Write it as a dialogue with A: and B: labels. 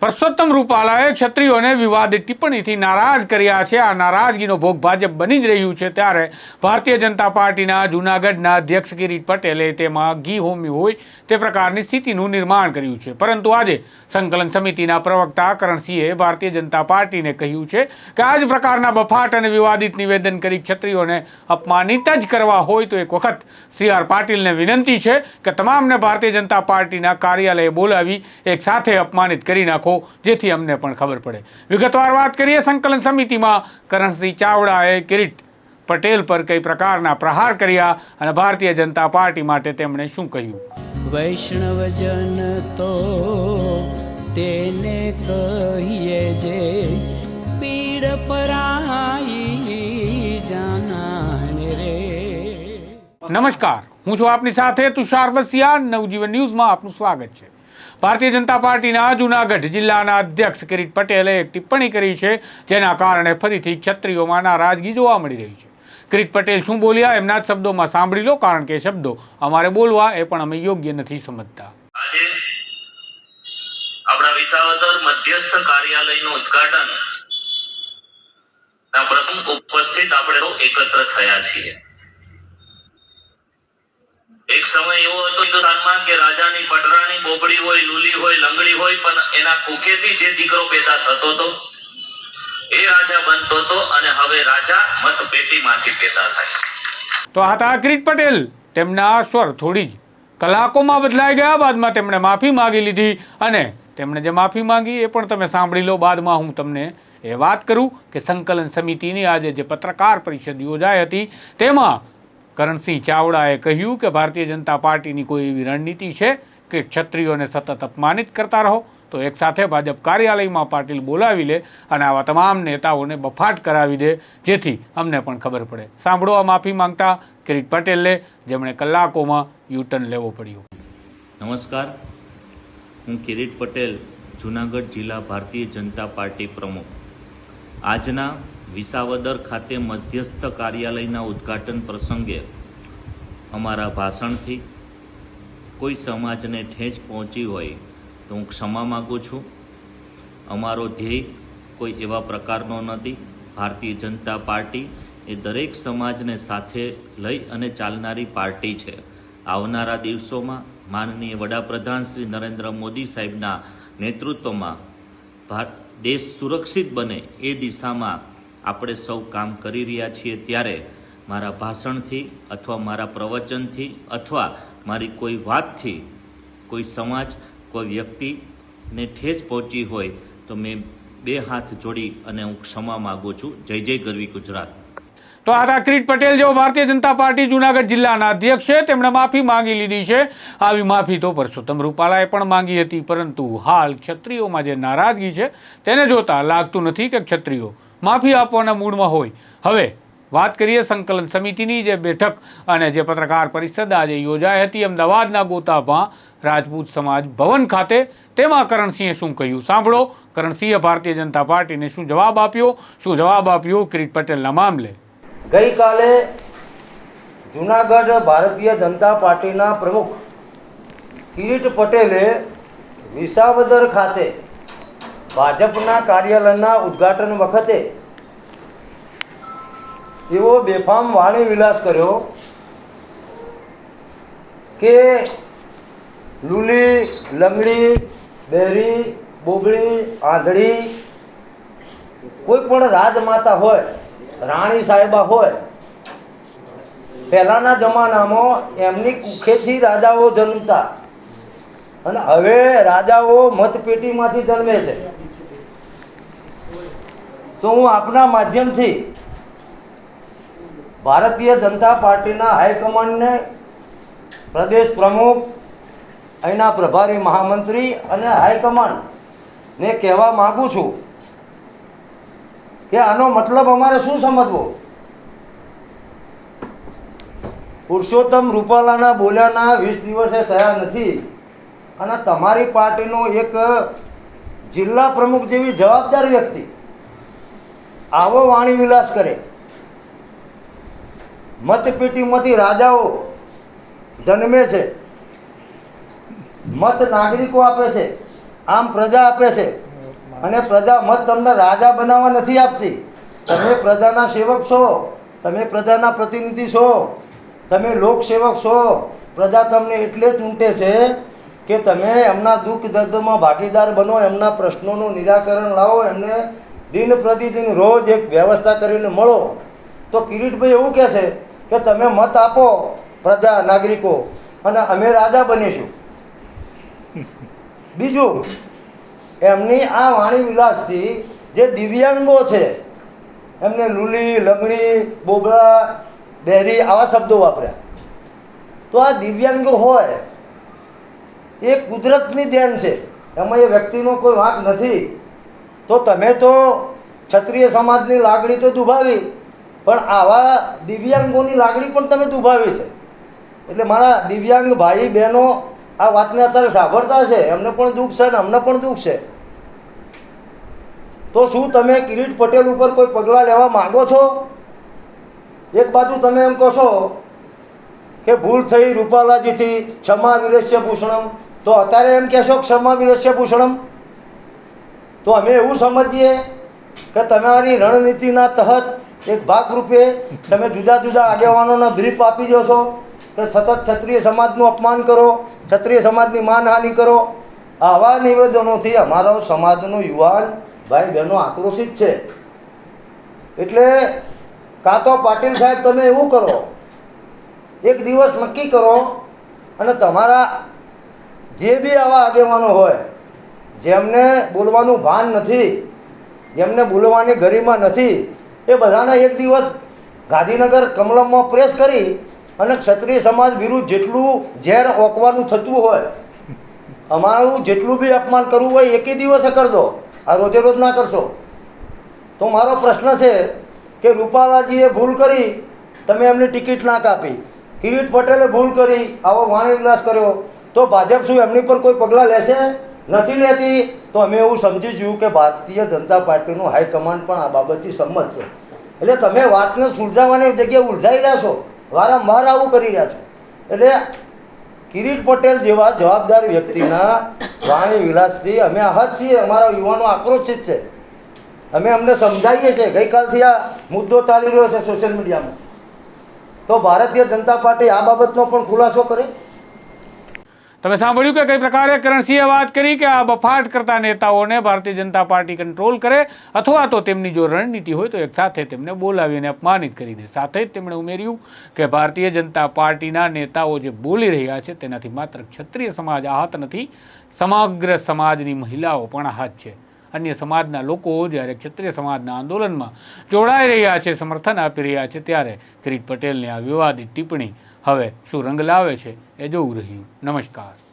A: પરસોત્તમ રૂપાલાએ ક્ષત્રિયોને વિવાદિત ટિપ્પણીથી નારાજ કર્યા છે. આ નારાજગીનો ભોગ ભાજપ બની જ રહ્યું છે. ત્યારે ભારતીય જનતા પાર્ટીના જૂનાગઢના અધ્યક્ષ કિરીટ પટેલે તેમાં ઘી હોમી હોય તે પ્રકારની સ્થિતિનું નિર્માણ કર્યું છે. પરંતુ આજે સંકલન સમિતિના પ્રવક્તા કરણસિંહે ભારતીય જનતા પાર્ટીને કહ્યું છે કે આ જ પ્રકારના બફાટ અને વિવાદિત નિવેદન કરી ક્ષત્રિયોને અપમાનિત જ કરવા હોય તો એક વખત સી આર પાટીલને વિનંતી છે કે તમામને ભારતીય જનતા પાર્ટીના કાર્યાલયે બોલાવી એક સાથે અપમાનિત કરી નાખો. જેથી અમને પણ ખબર પડે. વિગતવાર વાત કરીએ સંકલન સમિતિમાં. કરણસિંહ ચાવડાએ કિરીટ પટેલ પર કઈ પ્રકારના પ્રહાર કર્યા અને ભારતીય જનતા પાર્ટી માટે તેમણે શું કહ્યું?
B: વૈષ્ણવજન તો તેને કહીએ જે પીડ પરાઈ જાનાને રે.
A: નમસ્કાર. હું છું આપની સાથે તુષાર બસિયા. નવજીવન ન્યૂઝમાં આપનું સ્વાગત છે. ભારતીય જનતા પાર્ટીના જૂનાગઢ જિલ્લાના અધ્યક્ષ કિરીટ પટેલે એક ટિપ્પણી કરી છે, જેના કારણે ફરીથી ક્ષત્રિયોમાં નારાજગી જોવા મળી રહી છે. કિરીટ પટેલ શું બોલ્યા? એમના જ શબ્દોમાં સાંભળી લો, કારણ કે શબ્દો અમારે બોલવા એ પણ અમે યોગ્ય નથી સમજતા.
C: આપણા વિસાવદર મધ્યસ્થ કાર્યાલયનું ઉદ્ઘાટન ઉપસ્થિત આપણે એકત્ર થયા છીએ. એક સમય એવો હતો હિન્દુસ્તાનમાં કે રાજાની પટરાણી બોબડી હોય, લુલી હોય, લંગડી હોય, પણ એના કુખેથી જે દીકરો પેદા થતો હતો, એ રાજા બનતો હતો અને હવે રાજા મતપેટીમાંથી પેદા થાય
A: તો આ હતા કિરીટ પટેલ. તેમના સ્વર થોડી જ કલાકોમાં બદલાઈ ગયા. બાદમાં તેમણે માફી માંગી લીધી અને તેમણે જે માફી માંગી એ પણ તમે સાંભળી લો. બાદમાં હું તમને એ વાત કરું કે સંકલન સમિતિની આજે જે પત્રકાર પરિષદ યોજાઈ હતી, તેમાં કરણસિંહ ચાવડાએ કહ્યું કે ભારતીય જનતા પાર્ટીની કોઈ એવી રણનીતિ છે કે ક્ષત્રિયોને સતત અપમાનિત કરતા રહો, તો એક સાથે ભાજપ કાર્યાલયમાં પાટીલ બોલાવી લે અને આવા તમામ નેતાઓને બફાટ કરાવી દે, જેથી અમને પણ ખબર પડે. સાંભળો આ માફી માંગતા કિરીટ પટેલને, જેમણે કલાકોમાં યુટર્ન લેવો પડ્યો.
D: નમસ્કાર. હું કિરીટ પટેલ, જુનાગઢ જિલ્લા ભારતીય જનતા પાર્ટી પ્રમુખ. આજના વિસાવદર ખાતે મધ્યસ્થ કાર્યાલયના ઉદ્ઘાટન પ્રસંગે અમારા ભાષણથી કોઈ સમાજને ઠેંચ પહોંચી હોય તો હું ક્ષમા માગું છું. અમારો ધ્યેય કોઈ એવા પ્રકારનો નથી. ભારતીય જનતા પાર્ટી એ દરેક સમાજને સાથે લઈ અને ચાલનારી પાર્ટી છે. આવનારા દિવસોમાં માનનીય વડાપ્રધાન શ્રી નરેન્દ્ર મોદી સાહેબના નેતૃત્વમાં દેશ સુરક્ષિત બને એ દિશામાં આપણે સૌ કામ કરી રહ્યા છીએ ત્યારે મારા ભાષણથી અથવા મારા પ્રવચનથી અથવા મારી કોઈ વાતથી કોઈ સમાજ, કોઈ વ્યક્તિને ઠેસ પહોંચી હોય તો મેં બે હાથ જોડી અને હું ક્ષમા માગું છું. જય જય ગરવી ગુજરાત.
A: તો આ કિરીટ પટેલ જેઓ ભારતીય જનતા પાર્ટી જુનાગઢ જિલ્લાના અધ્યક્ષ છે, તેમણે માફી માંગી લીધી છે. આવી માફી તો પરસોત્તમ રૂપાલાએ પણ માંગી હતી, પરંતુ હાલ ક્ષત્રિયોમાં જે નારાજગી છે, તેને જોતા લાગતું નથી કે ક્ષત્રિયો માફી આપવાના મૂડમાં હોય. હવે વાત કરીએ સંકલન સમિતિની જે બેઠક અને જે પત્રકાર પરિષદ આજે યોજાઈ હતી અમદાવાદના ગોતામાં રાજપૂત સમાજ ભવન ખાતે. તેમાં કરણસિંહે શું કહ્યું? સાંભળો. કરણસિંહે ભારતીય જનતા પાર્ટીને શું જવાબ આપ્યો? શું જવાબ આપ્યો? કિરીટ પટેલના મામલે.
E: ગઈકાલે જુનાગઢ ભારતીય જનતા પાર્ટીના પ્રમુખ કિરીટ પટેલે વિસાવદર ખાતે ભાજપના કાર્યાલયના ઉદ્ઘાટન વખતે એવો બેફામ વાણી વિલાસ કર્યો કે લુલી, લંગડી, બેરી બોબળી આંધળી કોઈ પણ રાજમાતા હોય, રાણી સાહેબા હોય, પહેલાંના જમાનામાં એમની કુખેથી રાજાઓ જન્મતા. અને હવે રાજાઓ મતપેટીમાંથી જન્મે છે. તો હું આપના માધ્યમથી ભારતીય જનતા પાર્ટીના હાઈકમાન્ડને પ્રદેશ પ્રમુખ, અહીંના પ્રભારી મહામંત્રી અને હાઈકમાન્ડને કહેવા માગું છું કે આનો મતલબ અમારે શું સમજવો? પુરુષોત્તમ રૂપાલાના બોલ્યાના વીસ દિવસે થયા નથી અને તમારી પાર્ટીનો એક જિલ્લા પ્રમુખ જેવી જવાબદાર વ્યક્તિ આવો વાણી વિલાસ કરે. મતપેટીમાંથી રાજાઓ જન્મે છે. મત નાગરિકો આપે છે. આમ પ્રજા આપે છે. અને પ્રજા મત તમને રાજા બનાવવા નથી આપતી. તમે પ્રજાના સેવક છો. તમે પ્રજાના પ્રતિનિધિ છો. તમે લોકસેવક છો. પ્રજા તમને એટલે ચૂંટે છે કે તમે એમના દુઃખ દર્દમાં ભાગીદાર બનો, એમના પ્રશ્નોનું નિરાકરણ લાવો, એમને દિન પ્રતિદિન રોજ એક વ્યવસ્થા કરીને મળો. તો કિરીટભાઈ એવું કહે છે કે તમે મત આપો પ્રજા નાગરિકો અને અમે રાજા બનીશું. બીજું, એમની આ વાણી વિલાસથી જે દિવ્યાંગો છે, એમને લુલી, લંગડી બોબળા બેરી આવા શબ્દો વાપર્યા. તો આ દિવ્યાંગો હોય, એ કુદરતની દેન છે. એમાં એ વ્યક્તિનો કોઈ વાંક નથી. તો તમે તો ક્ષત્રિય સમાજની લાગણી તો દુભાવી, પણ આવા દિવ્યાંગોની લાગણી પણ તમે દુભાવી છે. એટલે મારા દિવ્યાંગ ભાઈ બહેનો આ વાતને અત્યારે સાંભળતા છે, એમને પણ દુઃખ છે ને અમને પણ દુઃખ છે. તો શું તમે કિરીટ પટેલ ઉપર કોઈ પગલાં લેવા માંગો છો? એક બાજુ તમે એમ કહો કે ભૂલ થઈ રૂપાલાજીથી ક્ષમા વિરસ્ય ભૂષણમ. તો અત્યારે એમ કહેશો ક્ષમા વિરસ્ય ભૂષણમ? તો અમે એવું સમજીએ કે તમારી રણનીતિના તહત એક ભાગરૂપે તમે જુદા જુદા આગેવાનોના બ્રીફ આપી દો છો કે સતત ક્ષત્રિય સમાજનું અપમાન કરો, ક્ષત્રિય સમાજની માનહાનિ કરો. આવા નિવેદનોથી અમારો સમાજનો યુવાન ભાઈ બહેનો આક્રોશિત છે. એટલે કાં તો પાટીલ સાહેબ તમે એવું કરો, એક દિવસ નક્કી કરો અને તમારા જે બી આવા આગેવાનો હોય જેમને બોલવાનું ભાન નથી, જેમને બોલવાની ગરિમા નથી, એ બધાને એક દિવસ ગાંધીનગર કમલમમાં પ્રેસ કરી અને ક્ષત્રિય સમાજ વિરુદ્ધ જેટલું ઝેર ઓકવાનું થતું હોય, અમારું જેટલું બી અપમાન કરવું હોય, એકે દિવસે કરી દો. આ રોજે રોજ ના કરશો. તો મારો પ્રશ્ન છે કે રૂપાલાજીએ ભૂલ કરી, તમે એમની ટિકિટ ના કાપી. કિરીટ પટેલે ભૂલ કરી, આવો વાણી વિલાસ કર્યો. તો ભાજપ શું એમની પર કોઈ પગલાં લેશે? નથી લેતી, તો અમે એવું સમજી જયું કે ભારતીય જનતા પાર્ટીનું હાઈકમાન્ડ પણ આ બાબતથી સંમત છે. એટલે તમે વાતને સુલઝાવવાની જગ્યાએ ઉલઝાઈ રહ્યા છો, વારંવાર આવું કરી રહ્યા છો. એટલે કિરીટ પટેલ જેવા જવાબદાર વ્યક્તિના વાણી વિલાસથી અમે આહત છીએ, અમારા યુવાનો આક્રોશિત છે. અમે અમને સમજાવીએ છીએ, ગઈકાલથી આ મુદ્દો ચાલી રહ્યો છે સોશિયલ મીડિયામાં તો ભારતીય જનતા પાર્ટી આ બાબતનો પણ ખુલાસો કરે?
A: તમે સાંભળ્યું કે કઈ પ્રકારે કરણસિંહે વાત કરી કે આ બફાટ કરતા નેતાઓને ભારતીય જનતા પાર્ટી કંટ્રોલ કરે અથવા તો તેમની જો રણનીતિ હોય તો એક સાથે તેમને બોલાવીને અપમાનિત કરી દે સાથે જ તેમણે ઉમેર્યું કે ભારતીય જનતા પાર્ટીના નેતાઓ જે બોલી રહ્યા છે તેનાથી માત્ર ક્ષત્રિય સમાજ આહત નથી, સમગ્ર સમાજની મહિલાઓ પણ આહત છે. અન્ય સમાજના લોકો જ્યારે ક્ષત્રિય સમાજના આંદોલનમાં જોડાઈ રહ્યા છે, સમર્થન આપી રહ્યા છે ત્યારે કિરીટ પટેલની આ વિવાદિત ટિપ્પણી હવે શું રંગ લાવે છે એ જોવું રહ્યું. નમસ્કાર.